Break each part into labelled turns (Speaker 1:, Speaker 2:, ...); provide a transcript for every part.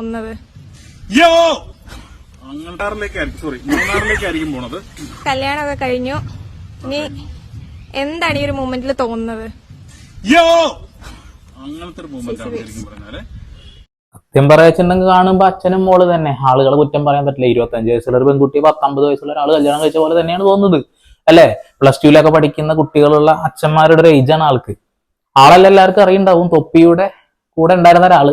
Speaker 1: തോന്നുന്നത്
Speaker 2: കല്യാണം ഒക്കെ സോറി മൂന്നാറിലേക്കായിരിക്കും പോണത്.
Speaker 1: കല്യാണമൊക്കെ കഴിഞ്ഞു. ഇനി എന്താണ് ഈ ഒരു മൂമെന്റിൽ തോന്നുന്നത്
Speaker 2: അങ്ങനത്തെ ഒരു മൂമെന്റ്
Speaker 3: സത്യം പറയാച്ചുണ്ടെങ്കിൽ കാണുമ്പോ അച്ഛനും മോൾ തന്നെ. ആളുകളെ കുറ്റം പറയാൻ പറ്റില്ല. ഇരുപത്തഞ്ച് വയസ്സുള്ള ഒരു പെൺകുട്ടി പത്തൊമ്പത് വയസ്സുള്ള ഒരാൾ കല്യാണം കഴിച്ച പോലെ തന്നെയാണ് തോന്നുന്നത്. അല്ലെ? പ്ലസ് ടുവിലൊക്കെ പഠിക്കുന്ന കുട്ടികളുള്ള അച്ഛന്മാരുടെ ഒരു ഏജാണ് ആൾക്ക്. ആളല്ല എല്ലാവർക്കും അറിയുണ്ടാവും. തൊപ്പിയുടെ കൂടെ ഉണ്ടായിരുന്ന ഒരാൾ.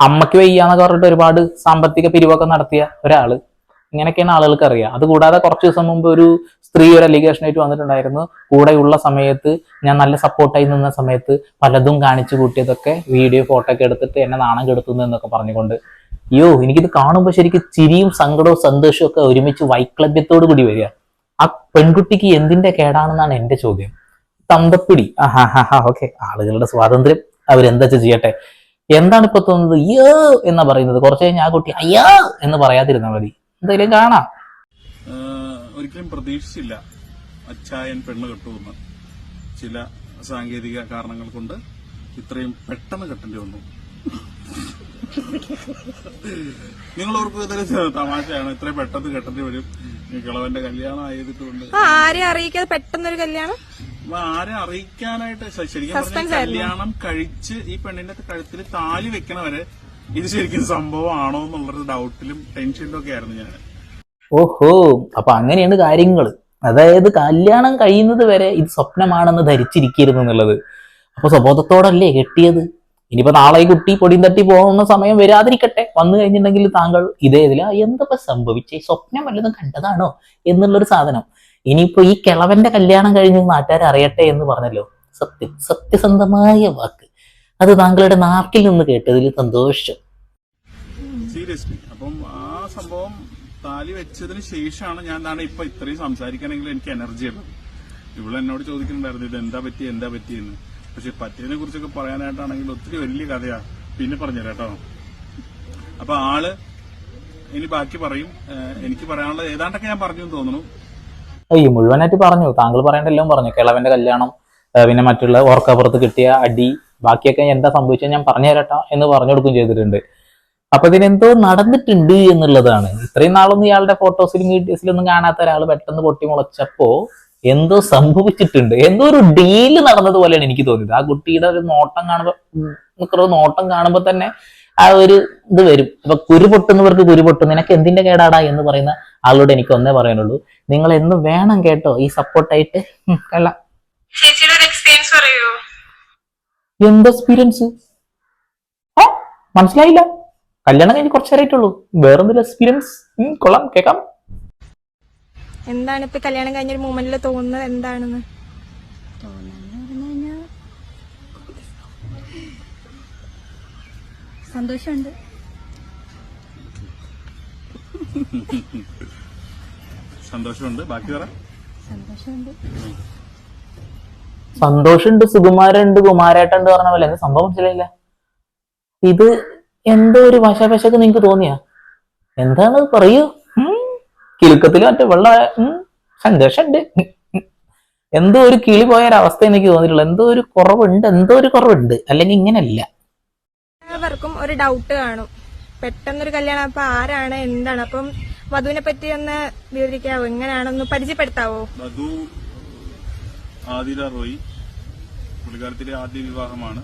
Speaker 3: അമ്മയ്ക്ക് വയ്യാന്നൊക്കെ പറഞ്ഞിട്ട് ഒരുപാട് സാമ്പത്തിക പിരിവൊക്കെ നടത്തിയ ഒരാൾ. ഇങ്ങനെയൊക്കെയാണ് ആളുകൾക്ക് അറിയാം. അതുകൂടാതെ കുറച്ച് ദിവസം മുമ്പ് ഒരു സ്ത്രീ ഒരു അലിഗേഷൻ ആയിട്ട് വന്നിട്ടുണ്ടായിരുന്നു. കൂടെയുള്ള സമയത്ത് ഞാൻ നല്ല സപ്പോർട്ടായി നിന്ന സമയത്ത് പലതും കാണിച്ചു കൂട്ടിയതൊക്കെ വീഡിയോ ഫോട്ടോ ഒക്കെ എടുത്തിട്ട് എന്നെ നാണം കെടുത്തുന്നു എന്നൊക്കെ പറഞ്ഞുകൊണ്ട്. അയ്യോ എനിക്കിത് കാണുമ്പോൾ ശരിക്കും ചിരിയും സങ്കടവും സന്തോഷവും ഒക്കെ ഒരുമിച്ച് വൈക്ലഭ്യത്തോടു കൂടി വരിക. ആ പെൺകുട്ടിക്ക് എന്തിന്റെ കേടാണെന്നാണ് എന്റെ ചോദ്യം. തന്തപ്പിടി. ആ ഹാ ഹാ ഓക്കെ. ആളുകളുടെ സ്വാതന്ത്ര്യം അവരെന്താ ചെയ്യട്ടെ? എന്താണ് ഇപ്പൊ തോന്നുന്നത്? അയ്യോ എന്നാ പറയുന്നത്? കുറച്ച് കഴിഞ്ഞാൽ ആ കുട്ടി അയ്യോ എന്ന് പറയാതിരുന്നാൽ മതി. എന്തായാലും കാണാം.
Speaker 2: ഒരിക്കലും പ്രതീക്ഷിച്ചില്ല അച്ചായൻ പെണ്ണ് കെട്ടുമെന്ന്. ചില സാങ്കേതിക കാരണങ്ങൾ കൊണ്ട് ഇത്രയും പെട്ടെന്ന് കെട്ടേണ്ടി വന്നു. നിങ്ങൾ ഓർക്കുക തമാശയാണ്. ഇത്രയും പെട്ടെന്ന് കെട്ടേണ്ടി വരും. ഈ കിളവന്റെ കല്യാണം ആയതിട്ടുണ്ട്
Speaker 1: ആ ആരെയും അറിയിക്കാതെ പെട്ടെന്നൊരു കല്യാണം?
Speaker 2: ആരെ അറിയിക്കാനായിട്ട് ശരിക്കും പറഞ്ഞാൽ കല്യാണം കഴിച്ച് ഈ പെണ്ണിന്റെ കഴുത്തിൽ താലി വെക്കണവരെ ഇത് ശരിക്കും സംഭവമാണോ എന്നുള്ളൊരു ഡൗട്ടിലും ടെൻഷനിലും ഒക്കെ ആയിരുന്നു ഞാൻ.
Speaker 3: ഓഹോ അപ്പൊ അങ്ങനെയാണ് കാര്യങ്ങൾ. അതായത് കല്യാണം കഴിയുന്നത് വരെ ഇത് സ്വപ്നമാണെന്ന് ധരിച്ചിരിക്കരുത് എന്നുള്ളത്. അപ്പൊ സ്വബോധത്തോടല്ലേ കെട്ടിയത്? ഇനിയിപ്പോ നാളെ കുട്ടി പൊടിയും തട്ടി പോകുന്ന സമയം വരാതിരിക്കട്ടെ. വന്നു കഴിഞ്ഞിട്ടുണ്ടെങ്കിൽ താങ്കൾ ഇതേ ഇതില എന്തപ്പോ സംഭവിച്ചേ? സ്വപ്നം വല്ലതും കണ്ടതാണോ? എന്നുള്ളൊരു സാധനം. ഇനിയിപ്പോ ഈ കിളവന്റെ കല്യാണം കഴിഞ്ഞ് നാട്ടുകാർ അറിയട്ടെ എന്ന് പറഞ്ഞല്ലോ. സത്യം സത്യസന്ധമായ വാക്ക്. അത് താങ്കളുടെ നാക്കിൽ നിന്ന് കേട്ടതിൽ സന്തോഷം.
Speaker 2: സീരിയസ്ലി. അപ്പം ആ സംഭവം താലി വെച്ചതിന് ശേഷമാണ് ഞാൻ എന്താണ് ഇപ്പൊ ഇത്രയും സംസാരിക്കണമെങ്കിൽ എനിക്ക് എനർജി ഉള്ളത്. ഇവിടെ എന്നോട് ചോദിക്കുന്നുണ്ടായിരുന്നു ഇത് എന്താ പറ്റി? എന്താ പറ്റിയെന്ന് പക്ഷെ പറ്റിയതിനെ കുറിച്ചൊക്കെ പറയാനായിട്ടാണെങ്കിൽ ഒത്തിരി വലിയ കഥയാ. പിന്നെ പറഞ്ഞു കേട്ടോ. അപ്പൊ ആൾ ഇനി ബാക്കി പറയും. എനിക്ക് പറയാനുള്ളത് ഏതാണ്ടൊക്കെ ഞാൻ പറഞ്ഞു തോന്നുന്നു.
Speaker 3: അയ്യോ മുഴുവനായിട്ട് പറഞ്ഞു. താങ്കൾ പറയേണ്ട എല്ലാം പറഞ്ഞു. കിളവന്റെ കല്യാണം പിന്നെ മറ്റുള്ള ഓർക്കപ്പുറത്ത് കിട്ടിയ അടി ബാക്കിയൊക്കെ എന്താ സംഭവിച്ചത് ഞാൻ പറഞ്ഞു തരട്ടോ എന്ന് പറഞ്ഞു കൊടുക്കും ചെയ്തിട്ടുണ്ട്. അപ്പൊ ഇതിനെന്തോ നടന്നിട്ടുണ്ട് എന്നുള്ളതാണ്. ഇത്രയും നാളൊന്നും ഇയാളുടെ ഫോട്ടോസിലും വീഡിയോസിലൊന്നും കാണാത്ത ഒരാൾ പെട്ടെന്ന് പൊട്ടി മുളച്ചപ്പോ എന്തോ സംഭവിച്ചിട്ടുണ്ട്. എന്തോ ഒരു ഡീൽ നടന്നതുപോലെയാണ് എനിക്ക് തോന്നിയത്. ആ കുട്ടിയുടെ ഒരു നോട്ടം കാണുമ്പോ നിൽക്കുന്ന നോട്ടം കാണുമ്പോ തന്നെ ആ ഒരു ഇത് വരും. അപ്പൊ കുരു പൊട്ടുന്നവർക്ക് കുരു പൊട്ടും. നിനക്ക് എന്തിന്റെ കേടാടാ എന്ന് പറയുന്ന ആളോട് എനിക്ക് ഒന്നേ പറയാനുള്ളൂ. നിങ്ങൾ എന്ന് വേണം കേട്ടോ ഈ സപ്പോർട്ടായിട്ട്
Speaker 1: പറയോ.
Speaker 3: എന്ത് എക്സ്പീരിയൻസ് ഓ മനസ്സിലായില്ല. കല്യാണം കഴിഞ്ഞ് കുറച്ചു നേരമായിട്ടുള്ളൂ വേറെന്തൊരു എക്സ്പീരിയൻസ് കൊള്ളാം കേക്കാം
Speaker 1: എന്താണ് ഇപ്പൊ കല്യാണം കഴിഞ്ഞ ഒരു മൂമെന്റിൽ തോന്നുന്നത്? എന്താണെന്ന്?
Speaker 4: സന്തോഷമുണ്ട്.
Speaker 2: സന്തോഷമുണ്ട്. ബാക്കി പറ.
Speaker 4: സന്തോഷമുണ്ട്.
Speaker 3: സന്തോഷമുണ്ട് സുകുമാരുണ്ട് കുമാരേട്ടുണ്ട് പറഞ്ഞ പോലെ. എന്താ സംഭവം മനസ്സിലായില്ല. ഇത് എന്തോ ഒരു വശപശക്ക് നിങ്ങക്ക് തോന്നിയാ? എന്താണ് പറയൂ? ഉം. കിലുക്കത്തിൽ മറ്റേ വെള്ള സന്തോഷുണ്ട്. സന്തോഷമുണ്ട്. എന്തോ ഒരു കിളി പോയ ഒരു അവസ്ഥ എനിക്ക് തോന്നിയിട്ടുള്ളൂ എന്തോ ഒരു കുറവുണ്ട് എന്തോ ഒരു കുറവുണ്ട്. അല്ലെങ്കിൽ ഇങ്ങനല്ല.
Speaker 1: എല്ലാവർക്കും ഒരു ഡൗട്ട് കാണും. പെട്ടെന്നൊരു കല്യാണം. അപ്പൊ ആരാണ്? എന്താണ്? അപ്പം വധുവിനെ പറ്റി ഒന്ന് വിവരിക്കാവോ? എങ്ങനെയാണെന്ന് പരിചയപ്പെടുത്താവോ?
Speaker 2: വധു ആദില റോയി പുള്ളിക്കാരത്തിന്റെ ആദ്യ വിവാഹമാണ്.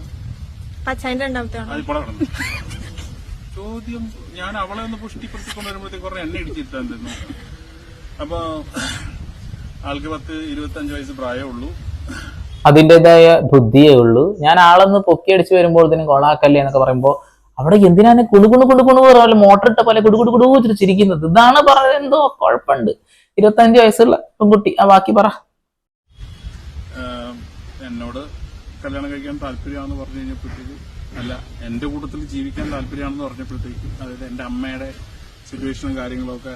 Speaker 1: പച്ചായന്റെ രണ്ടാമത്തെ ആണോ
Speaker 2: അതിപ്പോൾ നടന്നു. ചോദ്യം ഞാൻ അവളെ ഒന്ന് പുഷ്ടിപ്പെടുത്തിക്കൊണ്ട് വരുമ്പോഴത്തേക്ക് കുറെ എണ്ണ ഇടിച്ചിട്ടുണ്ടായിരുന്നു. അപ്പൊ ആൾക്ക് പത്ത് ഇരുപത്തി അഞ്ച് വയസ്സ് പ്രായമുള്ളൂ.
Speaker 3: അതിന്റെതായ ബുദ്ധിയേ ഉള്ളൂ. ഞാൻ ആളൊന്ന് പൊക്കി അടിച്ച് വരുമ്പോഴത്തേനും കൊളാക്കല്ലേ എന്നൊക്കെ പറയുമ്പോൾ അവിടെ എന്തിനാണ് കുണുകുണു കുണുകുണു പറഞ്ഞ മോട്ടർ ഇട്ട പോലെ കുടുകുടു കുടു ചിരിക്കുന്നത് ഇതാണ് പറഞ്ഞത് എന്തോ കുഴപ്പമുണ്ട്. ഇരുപത്തഞ്ച് വയസ്സുള്ള പെൺകുട്ടി. ആ ബാക്കി പറ.
Speaker 2: എന്നോട് കല്യാണം കഴിക്കാൻ താല്പര്യമാണെന്ന് പറഞ്ഞു കഴിഞ്ഞപ്പോഴത്തേക്ക് അല്ല എന്റെ കൂട്ടത്തിൽ ജീവിക്കാൻ താല്പര്യമാണെന്ന് പറഞ്ഞപ്പോഴത്തേക്ക് അതായത് എന്റെ അമ്മയുടെ സിറ്റുവേഷനും കാര്യങ്ങളൊക്കെ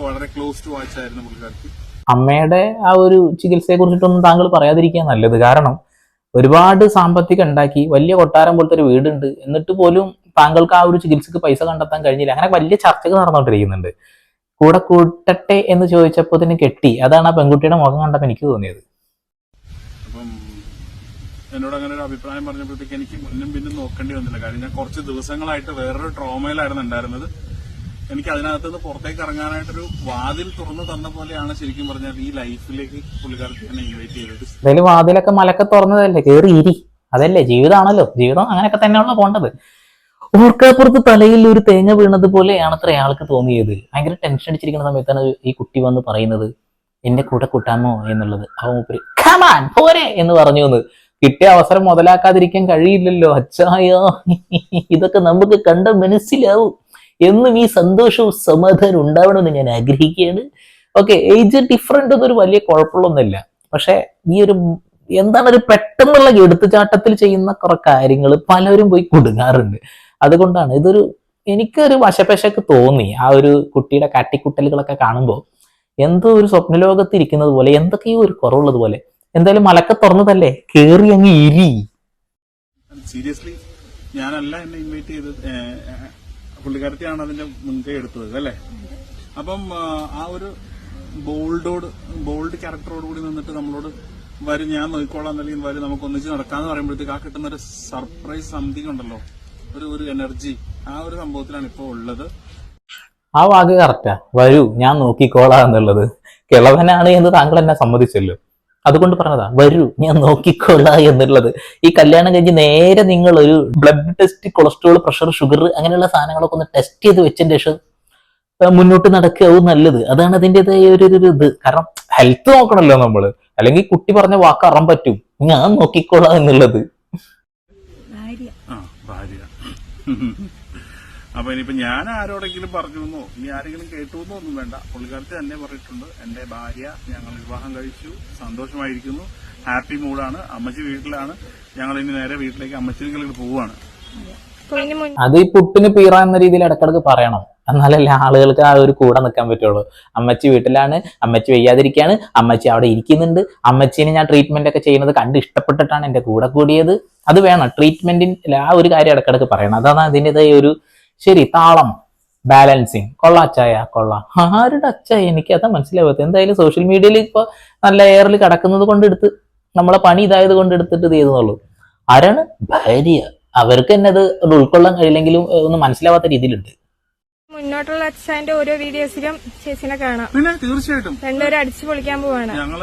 Speaker 2: വളരെ ക്ലോസ് ടു വാച്ച് ആയിരുന്നു പുള്ളിക്കാർക്ക്
Speaker 3: അമ്മയുടെ ആ ഒരു ചികിത്സയെ കുറിച്ചിട്ടൊന്നും താങ്കൾ പറയാതിരിക്കാൻ നല്ലത്. കാരണം ഒരുപാട് സാമ്പത്തികം ഉണ്ടാക്കി വലിയ കൊട്ടാരം പോലത്തെ ഒരു വീടുണ്ട് എന്നിട്ട് പോലും താങ്കൾക്ക് ആ ഒരു ചികിത്സക്ക് പൈസ കണ്ടെത്താൻ കഴിഞ്ഞില്ല. അങ്ങനെ വലിയ ചർച്ചകൾ നടന്നുകൊണ്ടിരിക്കുന്നുണ്ട്. കൂടെ കൂട്ടട്ടെ എന്ന് ചോദിച്ചപ്പോൾ കെട്ടി. അതാണ് ആ പെൺകുട്ടിയുടെ മുഖം കണ്ടപ്പോൾ എനിക്ക് തോന്നിയത്.
Speaker 2: എന്നോട് അങ്ങനെ ഒരു അഭിപ്രായം പറഞ്ഞപ്പോഴത്തേക്ക് എനിക്ക് മുന്നും പിന്നും നോക്കേണ്ടി വന്നില്ല. കാര്യം ഞാൻ കുറച്ച് ദിവസങ്ങളായിട്ട് വേറൊരു ട്രോമയിലായിരുന്നു ഉണ്ടായിരുന്നത്. എനിക്ക് അതിനകത്ത് നിന്ന് പുറത്തേക്ക് ഇറങ്ങാനായിട്ടൊരു വാതിൽ തുറന്നു തന്ന പോലെയാണ് ശരിക്കും പറഞ്ഞാൽ ഈ ലൈഫിലേക്ക് പുള്ളിക്കാർക്ക് ഇൻവൈറ്റ് ചെയ്തത്.
Speaker 3: എന്തായാലും വാതിലൊക്കെ മലക്കെ തുറന്നതല്ലേ? കേറി ഇരി. അതല്ലേ? ജീവിതമാണല്ലോ ജീവിതം അങ്ങനെയൊക്കെ തന്നെയാണല്ലോ പോണ്ടത്. ഓർക്കാപ്പുറത്ത് തലയിൽ ഒരു തേങ്ങ വീണത് പോലെയാണ് അത്ര അയാൾക്ക് തോന്നിയത്. ഭയങ്കര ടെൻഷൻ അടിച്ചിരിക്കുന്ന സമയത്താണ് ഈ കുട്ടി വന്ന് പറയുന്നത്. എന്റെ കൂടെ കൂട്ടാമോ? എന്നുള്ളത്. അവൻ "Come പോരെ എന്ന് പറഞ്ഞു എന്ന്. കിട്ടിയ അവസരം മുതലാക്കാതിരിക്കാൻ കഴിയില്ലല്ലോ. അച്ഛായോ ഇതൊക്കെ നമുക്ക് കണ്ട മനസ്സിലാവും. എന്നും ഈ സന്തോഷവും സമാധാനവും ഉണ്ടാവണമെന്ന് ഞാൻ ആഗ്രഹിക്കുകയാണ്. ഓക്കെ ഏജ് ഡിഫറെന്റ് എന്നൊരു വലിയ കുഴപ്പമുള്ളൊന്നുമില്ല പക്ഷേ ഈ ഒരു എന്താണ് ഒരു പെട്ടെന്നുള്ള എടുത്തുചാട്ടത്തിൽ ചെയ്യുന്ന കുറെ കാര്യങ്ങൾ പലരും പോയി കുടുങ്ങാറുണ്ട് അതുകൊണ്ടാണ് ഇതൊരു എനിക്കൊരു വശപ്പശക്ക് തോന്നി. ആ ഒരു കുട്ടിയുടെ കാട്ടിക്കുട്ടലുകളൊക്കെ കാണുമ്പോൾ എന്തോ ഒരു സ്വപ്നലോകത്ത് ഇരിക്കുന്നത് പോലെ എന്തൊക്കെയോ ഒരു കുറവുള്ളത് പോലെ. എന്തായാലും മലക്ക തുറന്നതല്ലേ? കേറി അങ്ങ് ഇരി.
Speaker 2: സീരിയസ്ലി ഞാനല്ല എന്നെ ഇൻവൈറ്റ് ചെയ്തത് പുള്ളിക്കാരത്തിയാണ് അതിന്റെ മുൻകൈ എടുത്തത് അല്ലേ? അപ്പം ആ, ഒരു ബോൾഡോട് ബോൾഡ് ക്യാരക്ടറോട് കൂടി നിന്നിട്ട് നമ്മളോട് വരും ഞാൻ നോക്കിക്കോളാം അല്ലെങ്കിൽ വരും നമുക്ക് ഒന്നിച്ച് നടക്കാന്ന് പറയുമ്പോഴത്തേക്ക് ആ കിട്ടുന്ന ഒരു സർപ്രൈസ് സംതിങ് ഉണ്ടല്ലോ. ഒരു ഒരു എനർജി ആ ഒരു സംഭവത്തിലാണ് ഇപ്പോൾ ഉള്ളത്.
Speaker 3: ആ വാക്ക് കറക്റ്റാ വരൂ ഞാൻ നോക്കിക്കോളാം എന്നുള്ളത്. കിളവനാണ് എന്ന് താങ്കൾ എന്നെ സമ്മതിച്ചല്ലോ. അതുകൊണ്ട് പറഞ്ഞതാ വരൂ ഞാൻ നോക്കിക്കോളാം എന്നുള്ളത്. ഈ കല്യാണം കഴിഞ്ഞ് നേരെ നിങ്ങൾ ഒരു blood test cholesterol pressure sugar അങ്ങനെയുള്ള സാധനങ്ങളൊക്കെ ഒന്ന് ടെസ്റ്റ് ചെയ്ത് വെച്ചതിന് ശേഷം മുന്നോട്ട് നടക്കുകയാവും നല്ലത്. അതാണ് അതിന്റെതായ ഒരു ഇത്. കാരണം ഹെൽത്ത് നോക്കണമല്ലോ നമ്മൾ. അല്ലെങ്കിൽ കുട്ടി പറഞ്ഞ വാക്ക് അറം പറ്റും. ഞാൻ നോക്കിക്കൊള്ളാം എന്നുള്ളത്.
Speaker 4: ഭാര്യ.
Speaker 2: ആ ഭാര്യ. അപ്പൊ ഇനിയിപ്പോ ഞാൻ ആരോടെങ്കിലും പറഞ്ഞു എന്നോ ഇനി ആരെങ്കിലും കേട്ടു എന്നോ ഒന്നും വേണ്ട. പുള്ളിക്കാരത്തി തന്നെ പറഞ്ഞിട്ടുണ്ട് എന്റെ ഭാര്യ ഞങ്ങൾ വിവാഹം കഴിച്ചു സന്തോഷമായിരിക്കുന്നു ഹാപ്പി മൂഡാണ് അമ്മച്ചി വീട്ടിലാണ് ഞങ്ങൾ ഇനി നേരെ വീട്ടിലേക്ക് അമ്മച്ചികളിൽ പോവാണ്
Speaker 3: അത് ഈ പുട്ടിന് പീറ എന്ന രീതിയിൽ ഇടക്കിടക്ക് പറയണം. എന്നാലല്ലേ ആളുകൾക്ക് ആ ഒരു കൂടെ നിൽക്കാൻ പറ്റുള്ളൂ. അമ്മച്ചി വീട്ടിലാണ് അമ്മച്ചി വയ്യാതിരിക്കുകയാണ് അമ്മച്ചി അവിടെ ഇരിക്കുന്നുണ്ട്. അമ്മച്ചീനെ ഞാൻ ട്രീറ്റ്മെന്റ് ഒക്കെ ചെയ്യുന്നത് കണ്ട് ഇഷ്ടപ്പെട്ടിട്ടാണ് എന്റെ കൂടെ കൂടിയത്. അത് വേണം ട്രീറ്റ്മെന്റിൽ ആ ഒരു കാര്യം ഇടക്കിടക്ക് പറയണം. അതാണ് അതിന്റെതായ ഒരു ശരി താളം ബാലൻസിങ് കൊള്ളാം അച്ചായ കൊള്ളാം. ആരുടെ അച്ചായ? എനിക്ക് അതാ മനസ്സിലാവാത്തത്. എന്തായാലും സോഷ്യൽ മീഡിയയിൽ ഇപ്പൊ നല്ല എയറിൽ കിടക്കുന്നത് കൊണ്ട് എടുത്ത് നമ്മളെ പണി ഇതായത് കൊണ്ട് എടുത്തിട്ട് ഇത് ചെയ്തെന്നുള്ളൂ ആരാണ്? ഭാര്യ. അവർക്ക് തന്നെ അത് ഉൾക്കൊള്ളാൻ കഴിയില്ലെങ്കിലും ഒന്ന് മനസ്സിലാവാത്ത രീതിയിലുണ്ട്.
Speaker 1: മുന്നോട്ടുള്ള അച്ഛന്റെ ഓരോ വീഡിയോസിലും ചേച്ചിനെ കാണാം.
Speaker 2: പിന്നെ തീർച്ചയായിട്ടും.
Speaker 1: രണ്ടുപേരും അടിച്ചു പൊളിക്കാൻ പോവാണ്.
Speaker 2: ഞങ്ങൾ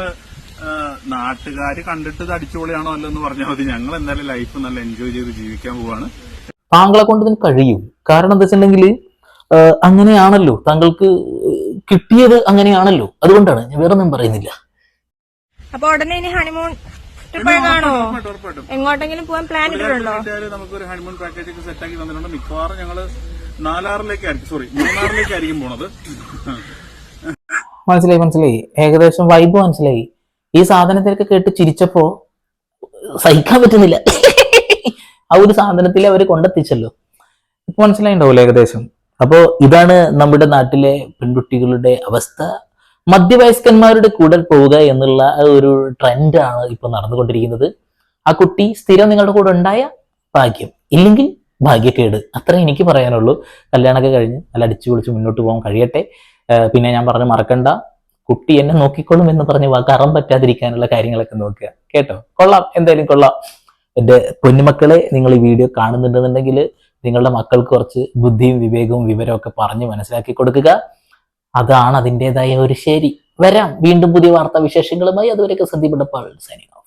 Speaker 2: നാട്ടുകാര് കണ്ടിട്ട് അടിച്ചുപൊളിയാണോ അല്ലെന്ന് പറഞ്ഞാൽ മതി. ഞങ്ങൾ എന്തായാലും ലൈഫ് നല്ല എൻജോയ് ചെയ്ത് ജീവിക്കാൻ പോവാണ്.
Speaker 3: താങ്കളെ കൊണ്ട് ഇതിന് കഴിയും. കാരണം എന്താ വെച്ചിട്ടുണ്ടെങ്കിൽ അങ്ങനെയാണല്ലോ. താങ്കൾക്ക് കിട്ടിയത് അങ്ങനെയാണല്ലോ. അതുകൊണ്ടാണ്. ഞാൻ വേറെ ഒന്നും പറയുന്നില്ല.
Speaker 1: അപ്പൊ ഉടനെ ഇനി ഹണിമൂൺ എങ്ങോട്ടെങ്കിലും പോകാൻ പ്ലാൻ ഇട്ടിട്ടുണ്ടോ?
Speaker 2: നമുക്കൊരു ഹണിമൂൺ പാക്കേജ് ഒക്കെ സെറ്റ് ആക്കി തന്നിട്ടുണ്ട്. മിക്കവാറും ഞങ്ങൾ നാലാറിലേക്കായിരിക്കും. സോറി മൂന്നാറിലേക്കായിരിക്കും പോണത്.
Speaker 3: മനസ്സിലായി മനസ്സിലായി. ഏകദേശം വൈബ് മനസ്സിലായി. ഈ സാധനത്തിലൊക്കെ കേട്ട് ചിരിച്ചപ്പോ സഹിക്കാൻ പറ്റുന്നില്ല. ആ ഒരു സാധനത്തിൽ അവർ കൊണ്ടെത്തിച്ചല്ലോ. ഇപ്പൊ മനസ്സിലായിണ്ടാവില്ല ഏകദേശം? അപ്പോ ഇതാണ് നമ്മുടെ നാട്ടിലെ പെൺകുട്ടികളുടെ അവസ്ഥ. മധ്യവയസ്കന്മാരുടെ കൂടെ പോവുക എന്നുള്ള ഒരു ട്രെൻഡാണ് ഇപ്പൊ നടന്നുകൊണ്ടിരിക്കുന്നത്. ആ കുട്ടി സ്ഥിരം നിങ്ങളുടെ കൂടെ ഉണ്ടായ ഭാഗ്യം. ഇല്ലെങ്കിൽ ഭാഗ്യക്കേട്. അത്ര എനിക്ക് പറയാനുള്ളൂ. കല്യാണമൊക്കെ കഴിഞ്ഞ് നല്ല അടിച്ചു പൊളിച്ച് മുന്നോട്ട് പോകാൻ കഴിയട്ടെ. പിന്നെ ഞാൻ പറഞ്ഞു മറക്കണ്ട. കുട്ടി എന്നെ നോക്കിക്കൊള്ളും എന്ന് പറഞ്ഞ് കറം പറ്റാതിരിക്കാനുള്ള കാര്യങ്ങളൊക്കെ നോക്കുക. കേട്ടോ? കൊള്ളാം. എന്തായാലും കൊള്ളാം. എന്റെ പൊന്നുമക്കളെ നിങ്ങൾ ഈ വീഡിയോ കാണുന്നുണ്ടെന്നുണ്ടെങ്കിൽ നിങ്ങളുടെ മക്കൾക്ക് കുറച്ച് ബുദ്ധിയും വിവേകവും വിവരവും ഒക്കെ പറഞ്ഞ് മനസ്സിലാക്കി കൊടുക്കുക. അതാണ് അതിന്റെതായ ഒരു ശരി. വരാം. വീണ്ടും പുതിയ വാർത്താ വിശേഷങ്ങളുമായി അതുവരെയൊക്കെ സന്ദീപ് സൈനിക